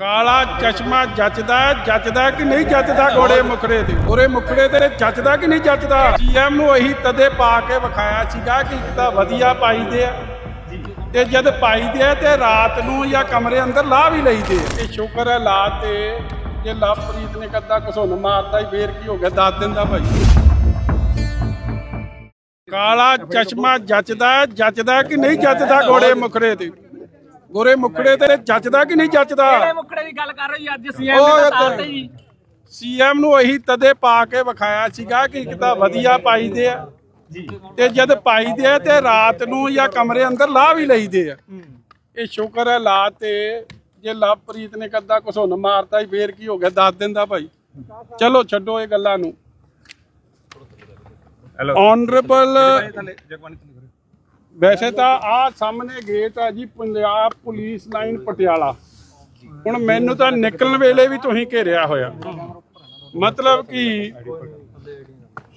ਕਾਲਾ ਚਸ਼ਮਾ ਜੱਚਦਾ ਹੈ, ਜੱਚਦਾ ਕਿ ਨਹੀਂ ਜੱਚਦਾ ਗੋਰੇ ਮੁਖੜੇ ਤੇ? ਗੋਰੇ ਮੁਖੜੇ ਤੇ ਜੱਚਦਾ ਕਿ ਨਹੀਂ ਜੱਚਦਾ? ਸੀਐਮ ਨੂੰ ਇਹੀ ਤਦੇ ਪਾ ਕੇ ਵਿਖਾਇਆ ਸੀਗਾ ਕਿ ਤਾਂ ਵਧੀਆ ਪਾਈਦੇ ਆ। ਤੇ ਜਦ ਪਾਈਦੇ ਆ ਤੇ ਰਾਤ ਨੂੰ ਜਾਂ ਕਮਰੇ ਅੰਦਰ ਲਾ ਵੀ ਲਈਦੇ ਆ। ਇਹ ਸ਼ੁਕਰ ਹੈ ਲਾ ਤੇ ਜੇ ਲਵਪ੍ਰੀਤ ਨੇ ਕੱਦਾ ਘਸੁੰਨ ਮਾਰਦਾ ਹੀ ਫੇਰ ਕੀ ਹੋ ਗਿਆ? ਦੱਸ ਦਿੰਦਾ ਭਾਈ। ਕਾਲਾ ਚਸ਼ਮਾ ਜੱਚਦਾ ਹੈ, ਜੱਚਦਾ ਕਿ ਨਹੀਂ ਜੱਚਦਾ ਘੋੜੇ ਮੁਖੜੇ ਤੇ? ਗੋਰੇ ਮੁਖੜੇ ਤੇ ਜੱਚਦਾ ਕਿ ਨਹੀਂ ਕਿਹੜੇ ਮੁੱਕੜੇ ਦੀ ਗੱਲ ਕਰ ਰਹੀ ਅੱਜ ਸੀਐਮ ਉਹ ਨੇ ਇੱਕ- ਤਾਂ ਤੇ ਜੀ। ਸੀਐਮ ਨੂੰ ਇਹੀ ਤਦੇ ਪਾ ਕੇ ਵਿਖਾਇਆ ਸੀਗਾ ਕਿ ਇੱਕ ਤਾਂ ਵਧੀਆ ਪਾਈਦੇ ਆ। ਤੇ ਜਦ ਪਾਈਦੇ ਆ ਤੇ ਰਾਤ ਨੂੰ ਜਾਂ ਕਮਰੇ ਅੰਦਰ ਲਾ ਵੀ ਲਈਦੇ ਆ। ਇਹ ਸ਼ੁਕਰ ਹੈ ਲਾ ਤੇ ਜੇ ਲਵਪ੍ਰੀਤ ਨੇ ਕੱਦਾ ਘਸੁੰਨ ਮਾਰਤਾ ਹੀ ਫੇਰ ਕੀ ਹੋ ਗਿਆ? ਦੱਸ ਦਿੰਦਾ ਭਾਈ। ਚਲੋ ਛੱਡੋ ਇਹ ਗੱਲਾਂ ਨੂੰ। ਆਨਰੇਬਲ ਵੈਸੇ ਤਾਂ ਆਹ ਸਾਹਮਣੇ ਗੇਟ ਆ ਜੀ, ਪੰਜਾਬ ਪੁਲਿਸ ਲਾਈਨ ਪਟਿਆਲਾ। ਹੁਣ ਮੈਨੂੰ ਤਾਂ ਨਿਕਲਣ ਵੇਲੇ ਵੀ ਤੁਸੀਂ ਘੇਰਿਆ ਹੋਇਆ। ਮਤਲਬ ਕਿ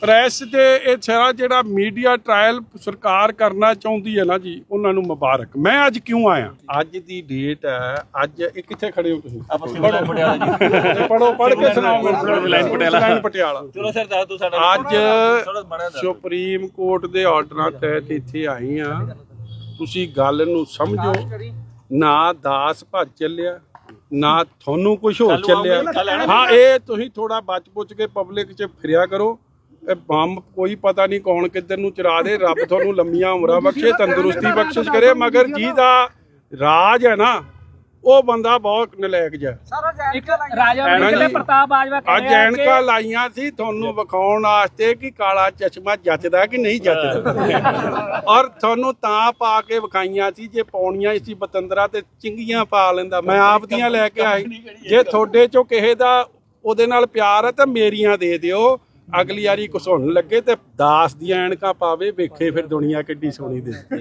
ਪ੍ਰੈਸ ਤੇ ਇਹ ਸਾਰਾ ਜਿਹੜਾ ਮੀਡੀਆ ਟ੍ਰਾਇਲ ਸਰਕਾਰ ਕਰਨਾ ਚਾਹੁੰਦੀ ਹੈ ਨਾ ਜੀ ਉਹਨਾਂ ਨੂੰ ਮੁਬਾਰਕ। ਮੈਂ ਅੱਜ ਕਿਉਂ ਆਇਆ? ਅੱਜ ਦੀ ਡੇਟ ਹੈ ਅੱਜ ਇਹ ਕਿੱਥੇ ਖੜੇ ਹੋ ਤੁਸੀਂ? ਪੜੋ ਪੜ ਕੇ ਸੁਣਾਓ। ਮੈਨੂੰ ਲਾਈਨ ਪਟਿਆਲਾ। ਲਾਈਨ ਪਟਿਆਲਾ। ਚਲੋ ਸਰ ਦੱਸ ਦੋ ਸਾਡਾ ਅੱਜ ਸੁਪਰੀਮ ਕੋਰਟ ਦੇ ਆਰਡਰਾਂ ਤਹਿਤ ਇੱਥੇ ਆਏ ਆ ਤੁਸੀਂ ਗੱਲ ਨੂੰ ਸਮਝੋ। ਨਾ ਦਾਸ ਭੱਜ ਚੱਲਿਆ ਨਾ ਤੁਹਾਨੂੰ ਕੁਝ ਹੋਰ ਚੱਲਿਆ। ਹਾਂ ਇਹ ਤੁਸੀਂ ਥੋੜਾ ਬਚ ਪੁੱਛ ਕੇ ਪਬਲਿਕ 'ਚ ਫਿਰਿਆ ਕਰੋ। ਇਹ ਬੰਬ ਕੋਈ ਪਤਾ ਨਹੀਂ ਕੌਣ ਕਿੱਧਰ ਨੂੰ ਚਰਾ ਦੇ ਰੱਬ ਤੁਹਾਨੂੰ ਲੰਮੀਆਂ ਉਮਰਾਂ ਬਖਸ਼ੇ ਤੰਦਰੁਸਤੀ ਬਖਸ਼ਿਸ਼ ਕਰੇ ਮਗਰ ਜਿਹਦਾ ਰਾਜ ਹੈ ਨਾ ਉਹ ਬੰਦਾ ਬਹੁਤ ਨਲਾਇਕ ਜਿਹਾ। ਇੱਕ ਰਾਜਾ। ਤੇ ਪ੍ਰਤਾਪ ਬਾਜਵਾ ਕਹਿ ਅੱਜ ਰਿਹਾ ਕਿ ਐਨਕਾਂ ਲਾਈਆਂ ਸੀ ਤੁਹਾਨੂੰ ਵਿਖਾਉਣ ਵਾਸਤੇ ਕਿ ਕਾਲਾ ਚਸ਼ਮਾ ਜੱਚਦਾ ਕਿ ਨਹੀਂ ਜੱਚਦਾ। ਔਰ ਤੁਹਾਨੂੰ ਤਾਂ ਪਾ ਕੇ ਵਿਖਾਈਆਂ ਸੀ ਜੇ ਪਾਉਣੀਆਂ ਸੀ ਬਤੰਦਰਾ ਤੇ ਚਿੰਗੀਆਂ ਪਾ ਲੈਂਦਾ। ਮੈਂ ਆਪ ਦੀਆਂ ਲੈ ਕੇ ਆਈ। ਜੇ ਤੁਹਾਡੇ ਚੋਂ ਕਿਸੇ ਦਾ ਉਹਦੇ ਨਾਲ ਪਿਆਰ ਹੈ ਤਾਂ ਮੇਰੀਆਂ ਦੇ ਦਿਓ। ਅਗਲੀ ਵਾਰੀ ਘਸੁੰਨ ਲੱਗੇ ਤੇ ਦਾਸ ਦੀਆਂ ਐਨਕਾਂ ਪਾਵੇ, ਵੇਖੇ ਫਿਰ ਦੁਨੀਆ ਕਿੱਡੀ ਸੋਹਣੀ ਦੇ।